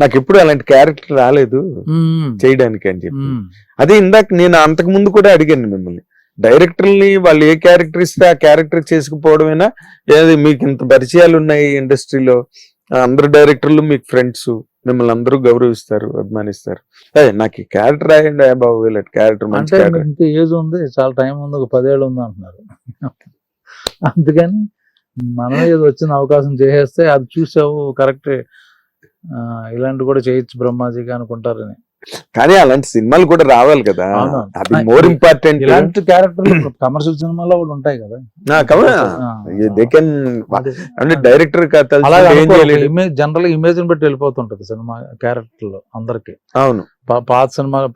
నాకు ఎప్పుడు అలాంటి క్యారెక్టర్ రాలేదు చేయడానికి అని చెప్పి. అదే ఇందాక నేను అంతకు ముందు కూడా అడిగాను మిమ్మల్ని. డైరెక్టర్ని వాళ్ళు ఏ క్యారెక్టర్ ఇస్తే ఆ క్యారెక్టర్ చేసుకుపోవడమేనా? ఏది మీకు ఇంత పరిచయాలు ఉన్నాయి ఇండస్ట్రీలో? అందరు డైరెక్టర్లు మీకు ఫ్రెండ్స్ మిమ్మల్ని అందరూ గౌరవిస్తారు అభిమానిస్తారు. అదే నాకు ఈ క్యారెక్టర్ రాయండి బాబు ఇలాంటి క్యారెక్టర్ మంచి ఇంకా ఏజ్ ఉంది చాలా టైం ఉంది ఒక పదేళ్ళు ఉంది అంటున్నారు. అందుకని మనం ఏదో వచ్చిన అవకాశం చేసేస్తే అది చూసావు కరెక్ట్ ఇలాంటి కూడా చేయొచ్చు బ్రహ్మాజీగా అనుకుంటారని. కానీ అలాంటి సినిమాలు కూడా రావాలి కదా. అది మోర్ ఇంపార్టెంట్ ఇలాంటి క్యారెక్టర్ కమర్షియల్ సినిమాలో కూడా ఉంటాయి కదా. They can. అంటే డైరెక్టర్ జనరల్ ఇమేజ్ బట్టి వెళ్ళిపోతుంటది సినిమా క్యారెక్టర్లో అందరికి. అవును. పాత సినిమా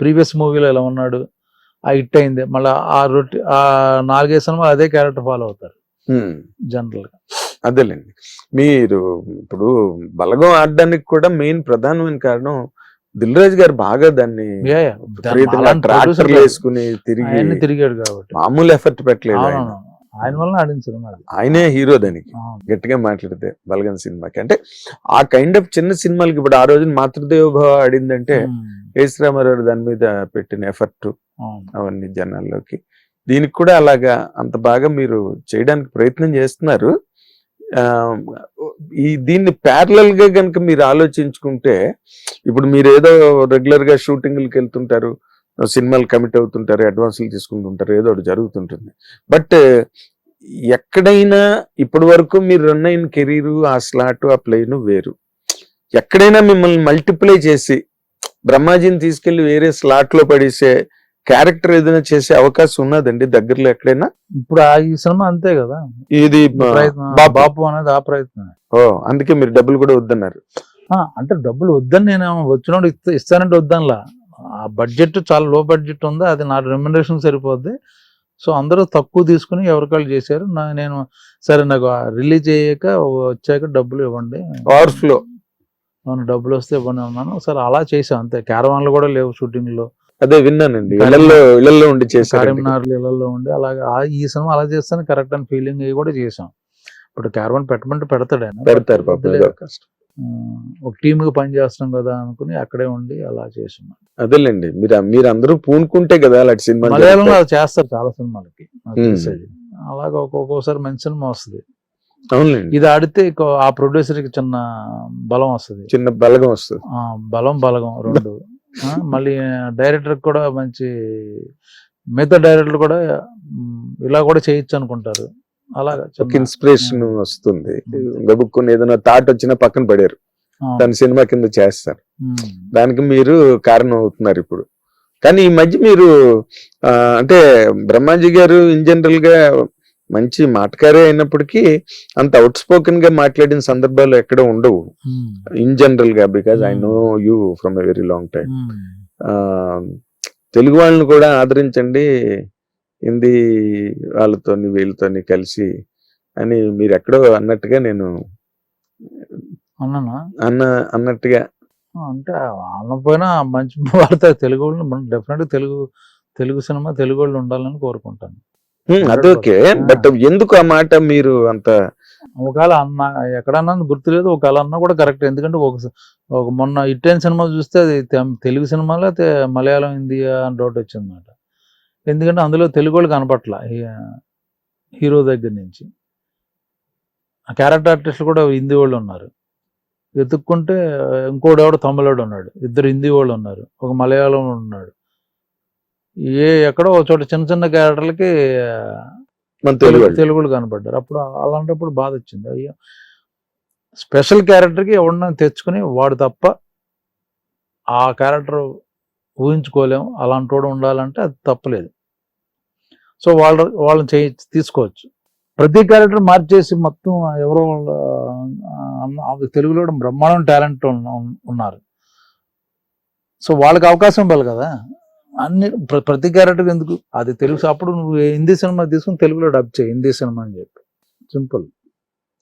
ప్రీవియస్ మూవీలో ఎలా ఉన్నాడు ఆ హిట్ అయింది. మళ్ళీ ఆ రొట్టి ఆ నాలుగైదు సినిమాలు అదే క్యారెక్టర్ ఫాలో అవుతారు. జనరల్గా. అదేలేండి. మీరు ఇప్పుడు బలగం ఆడడానికి కూడా మెయిన్ ప్రధానమైన కారణం దిల్ రాజు గారు బాగా దాన్ని ట్రాక్టర్లు వేసుకుని తిరిగి తిరిగాడు కాబట్టి. మామూలు ఎఫర్ట్ పెట్టలేదు ఆయన. వల్ల ఆడిన సినిమా ఆయనే హీరో దానికి. గట్టిగా మాట్లాడితే బలగం సినిమాకి. అంటే ఆ కైండ్ ఆఫ్ చిన్న సినిమాలకి ఇప్పుడు ఆ రోజున మాతృదేవ భవ ఆడిందంటే ఎస్ రామారావు దాని మీద పెట్టిన ఎఫర్ట్ అవును. అవన్నీ జనాల్లోకి. దీనికి కూడా అలాగా అంత బాగా మీరు చేయడానికి ప్రయత్నం చేస్తున్నారు. ఈ దీన్ని ప్యారలల్గా కనుక మీరు ఆలోచించుకుంటే ఇప్పుడు మీరు ఏదో రెగ్యులర్గా షూటింగ్లకు వెళ్తుంటారు సినిమాలు కమిట్ అవుతుంటారు అడ్వాన్సులు తీసుకుంటుంటారు ఏదో ఒకటి జరుగుతుంటుంది. బట్ ఎక్కడైనా ఇప్పటి వరకు మీరు రన్ అయిన కెరీర్ ఆ స్లాట్ ఆ ప్లేన్ వేరు. ఎక్కడైనా మిమ్మల్ని మల్టిప్లై చేసి బ్రహ్మాజీని తీసుకెళ్ళి వేరే స్లాట్లో పడేసే క్యారెక్టర్ ఏదైనా చేసే అవకాశం ఉన్నదండి దగ్గరలో ఎక్కడైనా? ఇప్పుడు ఆ ఈ సినిమా అంతే కదా. ఇది ప్రయత్నం బాపు. అనేది ఆ ప్రయత్నం ఓ అందుకే మీరు డబ్బులు కూడా వద్దన్నారు. అంటే డబ్బులు వద్దని నేను వచ్చినప్పుడు ఇస్తా ఇస్తానంటే వద్దనిలా ఆ బడ్జెట్ చాలా లో బడ్జెట్ ఉంది అది నా రెమ్యునరేషన్ సరిపోద్ది. సో అందరూ తక్కువ తీసుకుని ఎవరికాళ్ళు చేశారు. నేను సరే నాకు రిలీజ్ అయ్యాక వచ్చాక డబ్బులు ఇవ్వండి. అవును డబ్బులు వస్తే ఇవ్వండి అన్నాను. సరే అలా చేసాం అంతే. క్యారవాన్లు కూడా లేవు షూటింగ్లో. అదే విన్నానండి. ఇళ్ళలో ఇళ్ళలో ఉండి చేశారు కరీంనగర్ ఇళ్ళలో ఉండి అలాగే ఈ సినిమా అలా చేస్తాను కరెక్ట్ అని ఫీలింగ్ అయ్యి కూడా చేసాం ఇప్పుడు క్యారవాన్ పెట్టమంటే పెడతాడు ఆయన. పెడతారు కష్టం. ఒక టీమ్గా పని చేస్తున్నాం కదా అనుకుని అక్కడే ఉండి అలా చేసాం అదేలేండి. మీరు మీరు అందరూ పూనుకుంటే కదా అలాంటి సినిమా మలయాళంలో అది చేస్తారు చాలా సినిమాలకి అలాగే ఒక్కొక్కసారి మంచి సినిమా వస్తుంది. ఇది ఆడితే ఆ ప్రొడ్యూసర్కి చిన్న బలం వస్తుంది. చిన్న బలగం వస్తుంది. బలం బలగం రెండు. మళ్ళీ డైరెక్టర్ కూడా మంచి మిగతా డైరెక్టర్లు కూడా ఇలా కూడా చేయొచ్చు అనుకుంటారు. అలాగా ఇన్స్పిరేషన్ వస్తుంది. గబుక్కుని ఏదైనా థాట్ వచ్చినా పక్కన పడారు దాని సినిమా కింద చేస్తారు. దానికి మీరు కారణం అవుతున్నారు ఇప్పుడు. కానీ ఈ మధ్య మీరు అంటే బ్రహ్మాజీ గారు ఇన్ జనరల్గా మంచి మాటకారే అయినప్పటికీ అంత అవుట్ స్పోకెన్గా మాట్లాడిన సందర్భాలు ఎక్కడ ఉండవు. ఇన్ జనరల్గా because I Hmm. Know you from a very long time. Telugu వాళ్ళని కూడా ఆదరించండి హిందీ వాళ్ళతోని వీళ్ళతోని కలిసి అని మీరు ఎక్కడో అన్నట్టుగా నేను అన్న అన్నట్టుగా. అంటే అనకపోయినా మంచి వార్త తెలుగు వాళ్ళు మనం డెఫినెట్ తెలుగు తెలుగు సినిమా తెలుగు వాళ్ళు ఉండాలని కోరుకుంటాను. అదొకే. బట్ ఎందుకు ఆ మాట మీరు అంత? ఒకవేళ అన్న ఎక్కడన్నా గుర్తులేదు ఒకవేళ అన్నా కూడా కరెక్ట్. ఎందుకంటే ఒక మొన్న ఇట్టైన సినిమా చూస్తే అది తెలుగు సినిమాలో మలయాళం హిందీ అని డౌట్ వచ్చిందన్నమాట. ఎందుకంటే అందులో తెలుగు వాళ్ళు కనపట్ల హీరో దగ్గర నుంచి. ఆ క్యారెక్టర్ ఆర్టిస్టులు కూడా హిందీ వాళ్ళు ఉన్నారు. వెతుక్కుంటే ఇంకోడు ఎవడో తమిళోడు ఉన్నాడు. ఇద్దరు హిందీ వాళ్ళు ఉన్నారు. ఒక మలయాళం ఉన్నాడు. ఏ ఎక్కడో ఒక చోట చిన్న చిన్న క్యారెక్టర్లకి. తెలుగులు కనపడ్డారు. అప్పుడు అలాంటప్పుడు బాధ వచ్చింది. అయ్యో స్పెషల్ క్యారెక్టర్కి ఎవడన్నా తెచ్చుకుని వాడు తప్ప ఆ క్యారెక్టర్ ఊహించుకోలేము. అలాంటి వాడు ఉండాలంటే అది తప్పలేదు. సో వాళ్ళ వాళ్ళని చేయి తీసుకోవచ్చు. ప్రతి క్యారెక్టర్ మార్చేసి మొత్తం ఎవరో తెలుగులో కూడా బ్రహ్మాండం టాలెంట్ ఉన్నారు. సో వాళ్ళకి అవకాశం ఇవ్వాలి కదా? అన్ని ప్ర- ప్రతి క్యారెక్టర్ ఎందుకు? అది తెలుగు అప్పుడు నువ్వు హిందీ సినిమా తీసుకుని తెలుగులో డబ్ చేయి హిందీ సినిమా అని చెప్పి. సింపుల్.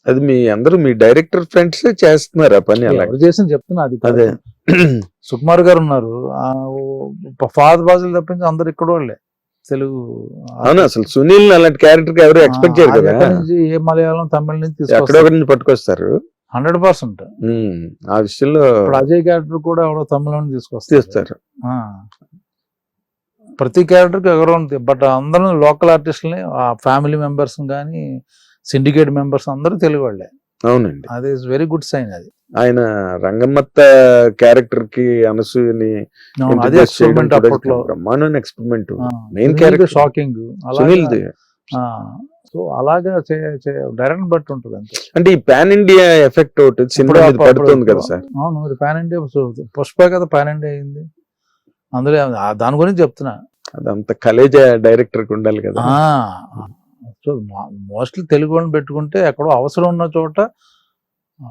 అది మీ అందరూ మీ డైరెక్టర్ ఫ్రెండ్స్ చేస్తున్నారు ఆ పని అలా. ఎవరు చేసిన చెప్తున్నా అది. అదే. సుకుమార్ గారు ఉన్నారు. ఫాదర్ బాజులు తప్పించి అందరు ఇక్కడ వాళ్ళే. తెలుగు అవును అసలు సునీల్ అలాంటి క్యారెక్టర్ ఎవరు ఎక్స్పెక్ట్ చేయరు కదా. నుంచి ఏ మలయాళం తమిళ నుంచి ఎక్కడో తీసుకొస్తారు నుంచి పట్టుకొస్తారు. Hundred percent. ఆ విషయంలో అజయ్ క్యారెక్టర్ కూడా ఎవరో తమిళని తీసుకొస్తారు. తీస్తారు. ఆ. ప్రతి క్యారెక్టర్కి ఎవరో ఉంది బట్ అందరూ లోకల్ ఆర్టిస్టులని ఆ ఫ్యామిలీ మెంబర్స్ కానీ సిండికేట్ మెంబర్స్ అందరూ తెలుగు వాళ్ళే అవునండి. అది ఇస్ వెరీ గుడ్ సైన్ అది. ఆయన రంగమ్మత్త క్యారెక్టర్కి అనసూయని బ్రహ్మాండమైన experiment Main character. Shocking Sunil so అలాగా డైరెక్ట్ బట్టి ఉంటుంది అంతే. అంటే ఈ పాన్ ఇండియా ఎఫెక్ట్ ఒకటి సినిమా పడుతుంది కదా సార్? అవును పాన్ ఇండియా పుష్ప కదా పాన్ ఇండియా అయింది. అందులో దాని గురించి చెప్తున్నా. అదంత కలేజ డైరెక్టర్కి ఉండాలి కదా. సో మోస్ట్లీ తెలుగు వాళ్ళని పెట్టుకుంటే ఎక్కడో అవసరం ఉన్న చోట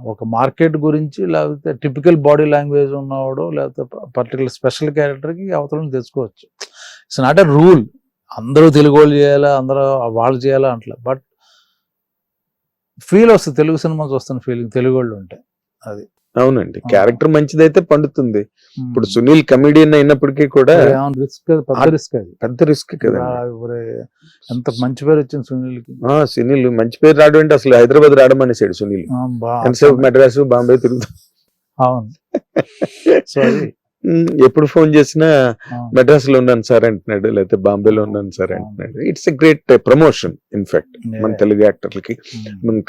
ఒక మార్కెట్ గురించి లేకపోతే టిపికల్ బాడీ లాంగ్వేజ్ ఉన్నవాడు లేకపోతే పర్టికులర్ స్పెషల్ క్యారెక్టర్కి అవతలను తెచ్చుకోవచ్చు ఇట్స్ నాట్ ఎ రూల్. అందరూ తెలుగు వాళ్ళు చేయాలా అందరూ వాళ్ళు చేయాలా అంటలే. బట్ ఫీల్ వస్తుంది. తెలుగు సినిమా చూస్తున్న ఫీలింగ్. తెలుగు వాళ్ళు ఉంటే. అవునండి. క్యారెక్టర్ మంచిదైతే పండుతుంది. ఇప్పుడు సునీల్ కమిడియన్ అయినప్పటికీ కూడా రిస్క్ పెద్ద రిస్క్ అది. పెద్ద రిస్క్ కదా ఎంత మంచి పేరు వచ్చింది సునీల్కి. ఆ సునీల్ మంచి పేరు రావడం అంటే అసలు హైదరాబాద్ రావడమనేసాడు సునీల్. ఎంతసేపు మెడ్రాస్ బాంబే తిరుగుతా. అవును. సో అది ఉమ్, ఎప్పుడు ఫోన్ చేసినా మెడ్రాస్లో ఉన్నాను సార్ అంటున్నాడు లేకపోతే బాంబేలో ఉన్నాను సార్ అంటున్నాడు. It's a great promotion in fact మన. తెలుగు యాక్టర్లకి.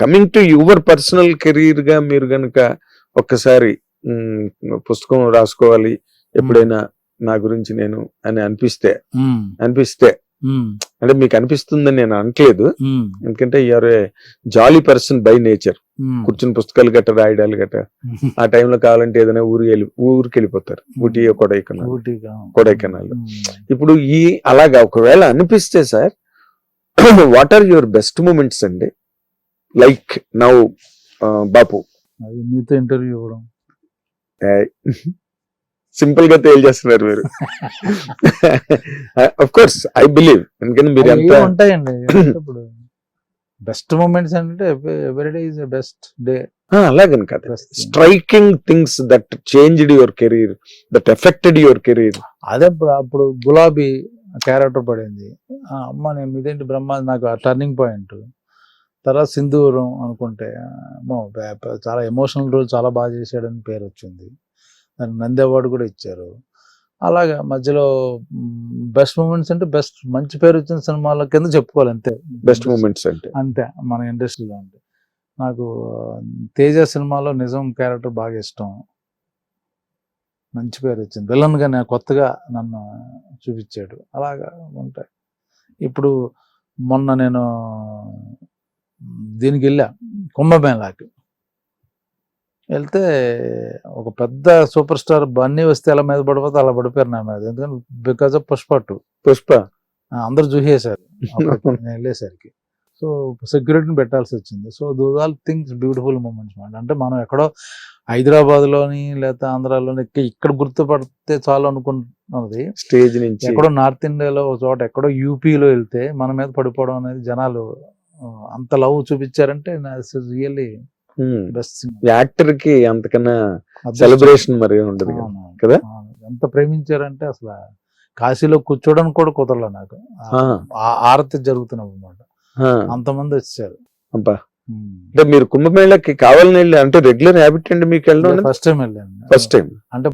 కమింగ్ టు యువర్ పర్సనల్ కెరీర్గా మీరు గనుక ఒక్కసారి పుస్తకం రాసుకోవాలి ఎప్పుడైనా నా గురించి నేను అని అనిపిస్తే అనిపిస్తే. అంటే మీకు అనిపిస్తుందని నేను అనట్లేదు. ఎందుకంటే you are a jolly person by nature. కూర్చుని పుస్తకాలు గట్ట రాయడాలు గట్ట ఆ టైంలో కావాలంటే ఏదైనా ఊరు వెళ్ళి ఊరికి వెళ్ళిపోతారు ఊటీ కొడైకెనాల్. కొడైకెనాల్. ఇప్పుడు ఈ అలాగా ఒకవేళ అనిపిస్తే sir what are your best moments అండి? Like now Bapu. అది మీతో ఇంటర్వ్యూ ఇవ్వడం. సింపుల్గా తేల్చేస్తున్నారు మీరు. అఫ్ కోర్స్ ఐ బిలీవ్ ఎందుకంటే మీరు ఎంత ఉంటాయండి. ఇప్పుడు బెస్ట్ మూమెంట్స్ అంటే ఎవ్రీడే ఇస్ బెస్ట్ డే ఆ, అలాగని కదా striking things that changed your career that affected your career అదే అప్పుడు గులాబీ క్యారెక్టర్ పడింది. ఆ, అమ్మ నేను ఇదేంటి బ్రహ్మ నాకు ఆ టర్నింగ్ పాయింట్ తర్వాత సింధూరం అనుకుంటే చాలా ఎమోషనల్ రోల్ చాలా బాగా చేశాడని పేరు వచ్చింది. దానికి నంది అవార్డు కూడా ఇచ్చారు. అలాగా మధ్యలో బెస్ట్ మూమెంట్స్ అంటే బెస్ట్ మంచి పేరు వచ్చిన సినిమాల కింద చెప్పుకోవాలి అంతే. బెస్ట్ మూమెంట్స్ అంటే. అంతే మన ఇండస్ట్రీలో అంటే. నాకు తేజ సినిమాలో నిజం క్యారెక్టర్ బాగా ఇష్టం. మంచి పేరు వచ్చింది. విలన్గా నేను కొత్తగా నన్ను చూపించాడు. అలాగా ఉంటాయి. ఇప్పుడు మొన్న నేను దీనికి వెళ్ళా కుంభమేళాకి వెళ్తే ఒక పెద్ద సూపర్ స్టార్ బన్నీ వస్తే ఎలా మీద పడిపోతే అలా పడిపోయారు నా మీద. ఎందుకంటే because of Pushpa two. Pushpa? అందరు చూసేశారు వెళ్ళేసరికి. సో సెక్యూరిటీని పెట్టాల్సి వచ్చింది. So those all things beautiful moments మాట అంటే మనం ఎక్కడో హైదరాబాద్లోని లేదా ఆంధ్రాలోని ఇక్క- ఇక్కడ గుర్తుపడితే చాలు అనుకుంటున్నది స్టేజ్ నుంచి. ఎక్కడో నార్త్ ఇండియాలో ఒక చోట ఎక్కడో యూపీలో వెళ్తే మన మీద పడిపోవడం అనేది జనాలు అంత లవ్ చూపించారంటే రియల్లీ బెస్ట్ యాక్టర్కి అంతకన్నా సెలబ్రేషన్ మరి ఉండదు కదా. ఎంత ప్రేమించారంటే అసలు కాశీలో కూర్చోడానికి కూడా కుదరలే నాకు. ఆరతి జరుగుతున్నాం అనమాట అంతమంది వచ్చారు. అబ్బా. అంటే మీరు కుంభమేళకి కావాలని వెళ్ళి అంటే రెగ్యులర్ హ్యాబిట్ అండి మీకు వెళ్ళడం ఫస్ట్ టైం వెళ్ళాను. First time. అంటే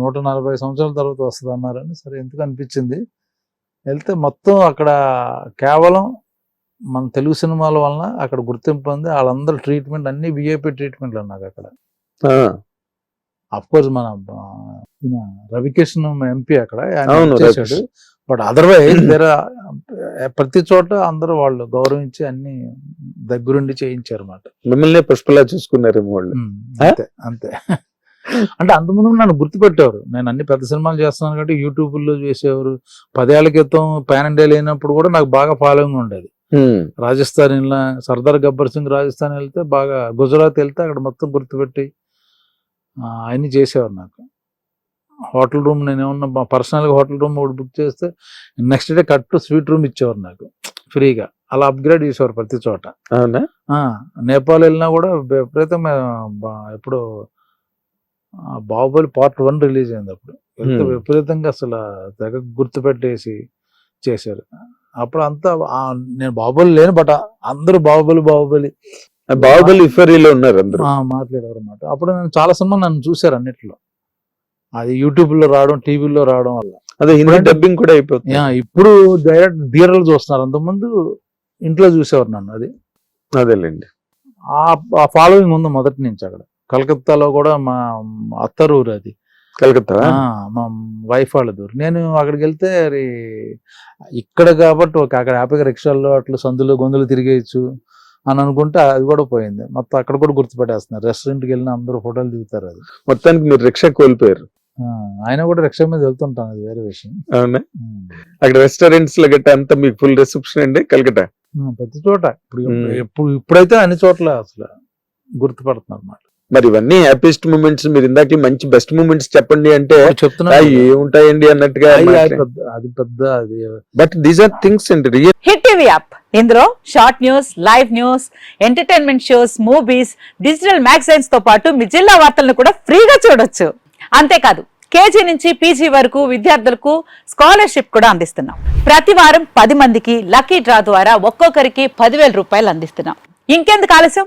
నూట నలభై సంవత్సరాల తర్వాత వస్తుంది అన్నారని సరే ఎందుకు అనిపించింది? వెళ్తే మొత్తం అక్కడ కేవలం మన తెలుగు సినిమాల వలన అక్కడ గుర్తింపు ఉంది వాళ్ళందరూ ట్రీట్మెంట్ అన్ని విఐపి ట్రీట్మెంట్లు నాకు అక్కడ. అఫ్ కోర్స్ మన రవికిషన్ ఎంపీ అక్కడ చేశాడు. బట్ అదర్వైజ్ దేర్ ప్రతి చోట అందరూ వాళ్ళు గౌరవించి అన్ని దగ్గరుండి చేయించారు అన్నమాట మిమ్మల్ని పుష్పలా చూసుకున్నారేమో వాళ్ళు. అంతే అంతే. అంటే అంతకుముందు నన్ను గుర్తుపెట్టేవారు. నేను అన్ని పెద్ద సినిమాలు చేస్తున్నాను కాబట్టి యూట్యూబ్లో చేసేవారు. పదేళ్ళ క్రితం పాన్ ఇండియా లేనప్పుడు కూడా నాకు బాగా ఫాలోయింగ్ ఉండేది. రాజస్థాన్ వెళ్ళిన సర్దార్ గబ్బర్ సింగ్ రాజస్థాన్ వెళ్తే బాగా గుజరాత్ వెళ్తే అక్కడ మొత్తం గుర్తుపెట్టి అన్ని చేసేవారు నాకు. హోటల్ రూమ్ నేను ఏమన్నా పర్సనల్గా హోటల్ రూమ్ ఒకటి బుక్ చేస్తే నెక్స్ట్ డే కట్టు స్వీట్ రూమ్ ఇచ్చేవారు నాకు ఫ్రీగా. అలా అప్గ్రేడ్ చేసేవారు ప్రతి చోట. నేపాల్ వెళ్ళినా కూడా విపరీతంగా బా- ఎప్పుడు బాహుబలి పార్ట్ వన్ రిలీజ్ అయింది అప్పుడు. విపరీతంగా అసలు తెగ గుర్తుపెట్టేసి చేశారు అప్పుడు అంతా నేను బాహుబలి లేను బట్ అందరూ బాహుబలి బాహుబలి. బాహుబలి ఇఫరీలో ఉన్నారు అందరూ. ఆ, మాట్లాడారు అనమాట అప్పుడు నేను చాలా సినిమా నన్ను చూశారు అన్నిట్లో. అది యూట్యూబ్లో రావడం టీవీలో రావడం వల్ల. అదే హిందీ డబ్బింగ్ కూడా అయిపోతుంది. ఇప్పుడు డైరెక్ట్ థియేటర్లు చూస్తున్నారు. అంతకుముందు ఇంట్లో చూసేవారు నన్ను అది. అదేలేండి. ఆ ఫాలోయింగ్ ఉంది మొదటి నుంచి అక్కడ. కలకత్తాలో కూడా మా అత్తరూరు అది. కలకత్తా? మా వైఫ్ వాళ్ళది ఊరు. నేను అక్కడికి వెళ్తే ఇక్కడ కాబట్టి ఒక అక్కడ హ్యాపీగా రిక్షాల్లో అట్లా సందులు గొంతులు తిరిగేయచ్చు అని అనుకుంటే అది కూడా పోయింది. మొత్తం అక్కడ కూడా గుర్తుపెట్టేస్తున్నారు. రెస్టారెంట్కి వెళ్ళిన అందరూ ఫోటోలు దిగుతారు అది. మొత్తానికి మీరు రిక్షా కోల్పోయారు. ఆయన కూడా రిక్షా మీద వెళ్తుంటాను అది వేరే విషయం. అవునా. అక్కడ రెస్టారెంట్స్లో గట్టా అంతా మీకు ఫుల్ రిసెప్షన్ అండి కలకత్తా? ఆ, ప్రతి చోట. ఇప్పుడు. ఎప్పుడు ఇప్పుడైతే అన్ని చోట్ల అసలు గుర్తుపడుతున్నారు అన్నమాట మరి ఇవన్నీ హ్యాపీయెస్ట్ మూమెంట్స్. మీరు ఇందాక మంచి బెస్ట్ మూమెంట్స్ చెప్పండి అంటే ఏముంటాయండి అన్నట్టుగా అది పెద్ద- అది పెద్ద అది. బట్ దీస్ ఆర్ థింగ్స్ అండి రియల్ హిట్ టీవీ యాప్ ఇందులో short news live news entertainment shows movies digital మ్యాగజైన్స్తో పాటు మీ జిల్లా వార్తలను కూడా ఫ్రీగా చూడొచ్చు. అంతేకాదు కేజీ నుంచి పీజీ వరకు విద్యార్థులకు స్కాలర్షిప్ కూడా అందిస్తున్నాం. ప్రతి వారం పది మందికి లక్కీ డ్రా ద్వారా ఒక్కొక్కరికి పదివేల రూపాయలు అందిస్తున్నాం. ఇంకెందుకు ఆలస్యం?